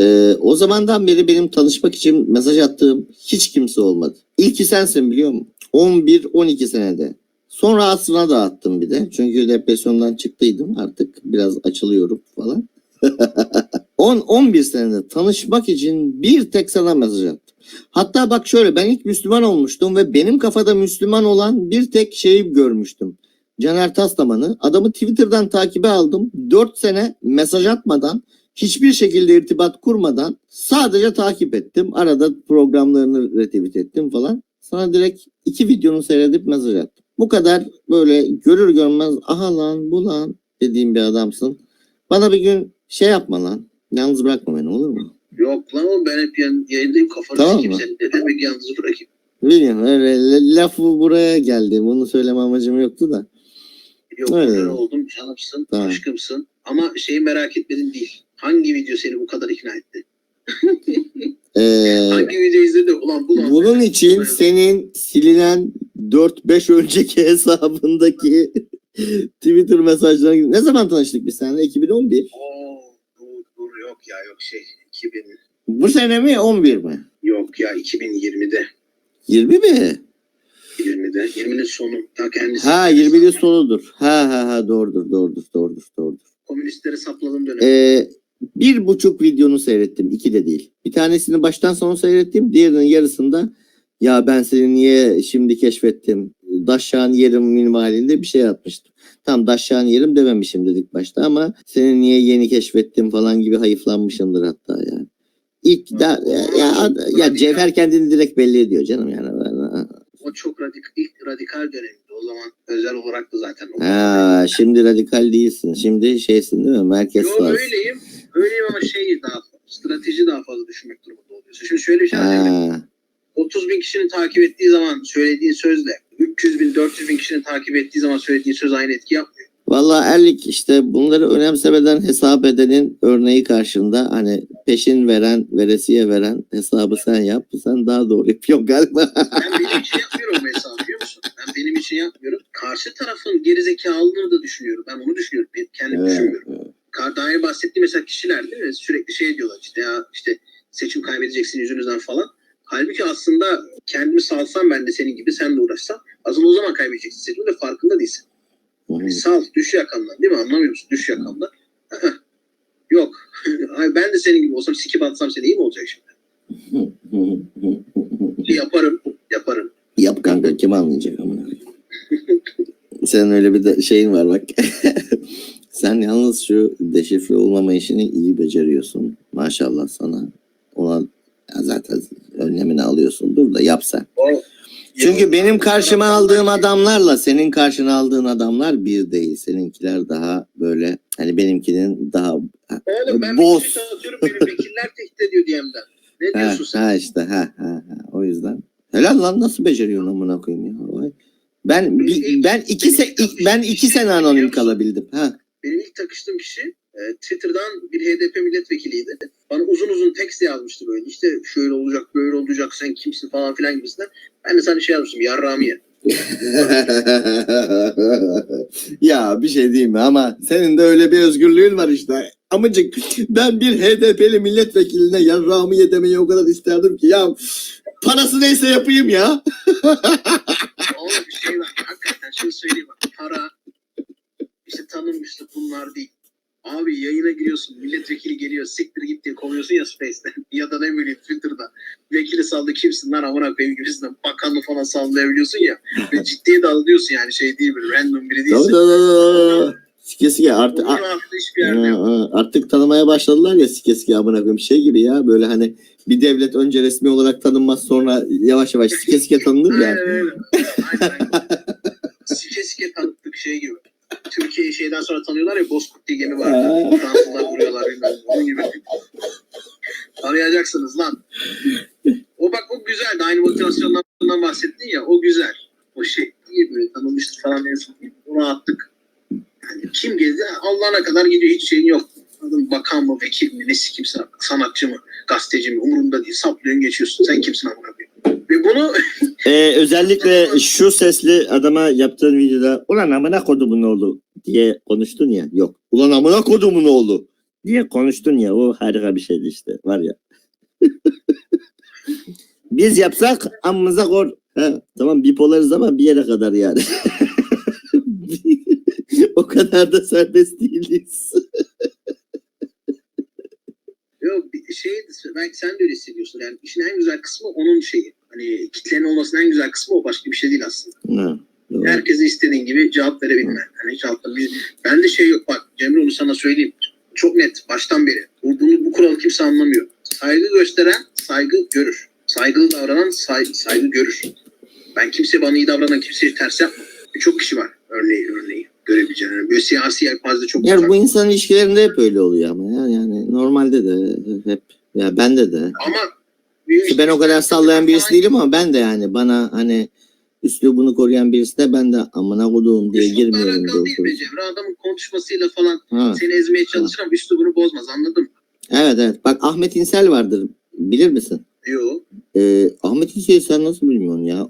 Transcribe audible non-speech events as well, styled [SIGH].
Ee, o zamandan beri benim tanışmak için mesaj attığım hiç kimse olmadı. İlki sensin biliyor musun? 11-12 senede. Sonra aslına da attım bir de. Çünkü depresyondan çıktıydım. Artık biraz açılıyorum falan. [LAUGHS] 10-11 senede tanışmak için bir tek sana mesaj attım. Hatta bak şöyle ben ilk Müslüman olmuştum ve benim kafada Müslüman olan bir tek şeyi görmüştüm. Caner Taslaman'ı. Adamı Twitter'dan takibe aldım. 4 sene mesaj atmadan hiçbir şekilde irtibat kurmadan sadece takip ettim. Arada programlarını retweet ettim falan. Sana direkt iki videonu seyredip mesaj attım. Bu kadar böyle görür görmez aha lan bu lan dediğim bir adamsın. Bana bir gün şey yapma lan. Yalnız bırakma beni olur mu? Yok lan oğlum ben hep yan, yayındayım kafanı Tamam sikeyim seni. Ne demek yalnız bırakayım? Biliyorum öyle la- lafı buraya geldi. Bunu söyleme amacım yoktu da. Yok Öyle. oldum canımsın, Tamam. aşkımsın. Ama şeyi merak etmedin değil. Hangi video seni bu kadar ikna etti? Ee, [LAUGHS] Hangi video izledin? Ulan bu lan. bunun için senin silinen 4-5 önceki [LAUGHS] hesabındaki [LAUGHS] Twitter mesajları ne zaman tanıştık biz seninle? 2011. Oo, dur, dur yok ya yok şey 2000 Bu sene mi 11 mi? yok ya 2020'de 20 mi? 20'de 20'nin sonu ta kendisi. Ha 20'li sonudur. Ha ha ha doğrudur doğrudur doğrudur doğrudur. Komünistleri sapladığım dönem. Ee, bir buçuk videonu seyrettim. iki de değil. Bir tanesini baştan sona seyrettim. Diğerinin yarısında ya ben seni niye şimdi keşfettim? Daşşağın yerim minvalinde bir şey atmıştım. Tam daşşağın yerim dememişim dedik başta ama seni niye yeni keşfettim falan gibi hayıflanmışımdır hatta yani. İlk da, ya, ya, ya Cevher kendini direkt belli ediyor canım yani. O çok radikal, ilk radikal dönemdi. O zaman özel olarak da zaten. Ha, şimdi radikal değilsin. Şimdi şeysin değil mi? Merkez Yo var. öyleyim. Öyleyim ama şey daha strateji daha fazla düşünmek durumunda oluyorsun. Şimdi şöyle bir şey var. Emre. Ha. 30 bin kişinin takip ettiği zaman söylediğin sözle 300 bin 400 bin kişinin takip ettiği zaman söylediğin söz aynı etki yapmıyor. Vallahi Erlik işte bunları önemsemeden hesap edenin örneği karşında hani peşin veren, veresiye veren hesabı sen yap. Sen daha doğru yapıyorsun galiba. Ben benim için yapmıyorum bu hesabı biliyor musun? Ben benim için yapmıyorum. Karşı tarafın gerizekalılığını da düşünüyorum. Ben onu düşünüyorum. Ben kendim düşünmüyorum. Kar- Daha önce bahsettiğim mesela kişiler değil mi? Sürekli şey diyorlar işte ya işte seçim kaybedeceksin yüzünüzden falan. Halbuki aslında kendimi salsam ben de senin gibi sen de uğraşsan aslında o zaman kaybedeceksin seçimi de farkında değilsin. Sal düş yakamdan değil mi anlamıyor musun? Düş yakamdan. Yok. [LAUGHS] Ben de senin gibi olsam sikip atsam seni iyi mi olacak şimdi? [LAUGHS] Yaparım. Yaparım. Yap kanka kim anlayacak koyayım. [LAUGHS] Senin öyle bir de şeyin var bak. Sen yalnız şu deşifre olmama işini iyi beceriyorsun. Maşallah sana. Ona zaten önlemini alıyorsundur da yap sen. Çünkü benim karşıma aldığım adamlarla senin karşına aldığın adamlar bir değil. Seninkiler daha böyle hani benimkinin daha Oğlum ben Boz. bir tweet atıyorum tehdit ediyor DM'den. Ne ha, diyorsun sen? ha işte ha, ha, ha. o yüzden. Helal lan nasıl beceriyorsun amına koyayım ya. Vay. Ben bi- ben iki se ben iki sene anonim kalabildim. Ha. Benim ilk takıştığım kişi Twitter'dan bir HDP milletvekiliydi. Bana uzun uzun tekst yazmıştı böyle. İşte şöyle olacak, böyle olacak, sen kimsin falan filan gibisinden. Ben de sana şey yazmıştım, yarramiye. [LAUGHS] ya bir şey diyeyim mi ama senin de öyle bir özgürlüğün var işte. Amıcık ben bir HDP'li milletvekiline yarrağımı yedemeyi o kadar isterdim ki ya parası neyse yapayım ya. Oğlum bir şey var. Hakikaten şunu söyleyeyim bak. Para, işte tanınmışlık bunlar değil. Abi yayına giriyorsun, milletvekili geliyor, siktir git diye kovuyorsun ya Space'ten. [LAUGHS] ya da ne bileyim Twitter'da. Vekili saldı kimsin lan amına koyayım gibisinden. Bakanlı falan sallayabiliyorsun ya. [LAUGHS] Ve ciddiye de alıyorsun yani şey değil böyle random biri değilsin. tabii tabii. Sike sike artık yok. ha. artık tanımaya başladılar ya sike sike amına koyayım şey gibi ya böyle hani bir devlet önce resmi olarak tanınmaz sonra yavaş yavaş sike sike tanınır ya. [LAUGHS] Aynen aynen. Sike sike tanıttık şey gibi. Tanıyorlar ya Bozkurt diye gemi var. Fransızlar vuruyorlar bilmem. ne. Onun gibi. Tanıyacaksınız lan. O bak o güzeldi. Aynı motivasyondan bahsettin ya. O güzel. O şey iyi böyle tanınmıştır falan diyorsun. Onu attık. Yani kim gezdi? Allah'ına kadar gidiyor. Hiç şeyin yok. Adam bakan mı, vekil mi, nesi kimse, sanatçı mı, gazeteci mi umurunda değil. Saplıyorsun geçiyorsun. Sen kimsin amına? Ve bunu Ee, özellikle şu sesli adama yaptığın videoda ulan amına kodumun oğlu diye konuştun ya. Yok. Ulan amına kodumun oğlu diye konuştun ya o harika bir şeydi işte var ya. [LAUGHS] Biz yapsak amımıza kor. Ha, tamam bipolarız ama bir yere kadar yani. [LAUGHS] o kadar da serbest değiliz. [LAUGHS] Yok şey belki sen de öyle hissediyorsun. Yani işin en güzel kısmı onun şeyi. Hani kitlenin olmasının en güzel kısmı o başka bir şey değil aslında. Doğru. Herkese istediğin gibi cevap verebilmen. Hani cevapla bir, ben de şey yok bak Cemre onu sana söyleyeyim. Çok net baştan beri. Bu, bunu, bu kuralı kimse anlamıyor. Saygı gösteren saygı görür. Saygılı davranan say, saygı görür. Ben kimse bana iyi davranan kimseye ters yapmam. Birçok kişi var örneği örneği görebileceğin. Yani böyle siyasi yelpazede çok Yani var. bu insan ilişkilerinde hep öyle oluyor ama ya yani normalde de hep ya bende de. Ama Ben o kadar sallayan birisi değilim ama ben de yani bana hani üslubunu koruyan birisi de ben de amına koduğum diye Üslupla girmiyorum. alakalı değil be Cemre. Adamın konuşmasıyla falan Ha. seni ezmeye çalışır ama üslubunu bozmaz anladın mı? Evet evet. Bak Ahmet İnsel vardır. Bilir misin? Yok. Ee, Ahmet İnsel'i sen nasıl bilmiyorsun ya?